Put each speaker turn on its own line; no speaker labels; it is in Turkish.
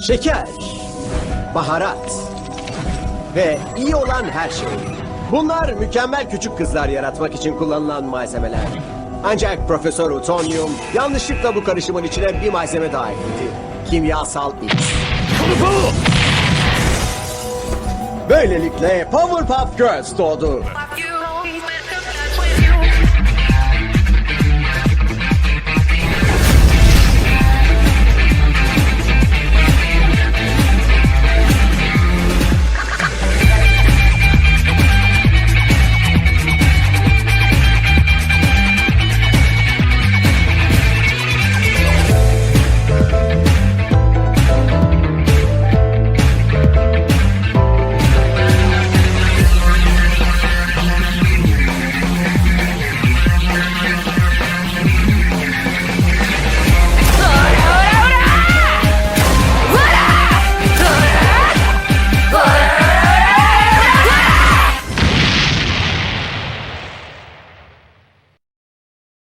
şeker, baharat ve iyi olan her şey. Bunlar mükemmel küçük kızlar yaratmak için kullanılan malzemeler. Ancak Profesör Utonium yanlışlıkla bu karışımın içine bir malzeme daha ekledi. Kimyasal X. Böylelikle Powerpuff Girls doğdu.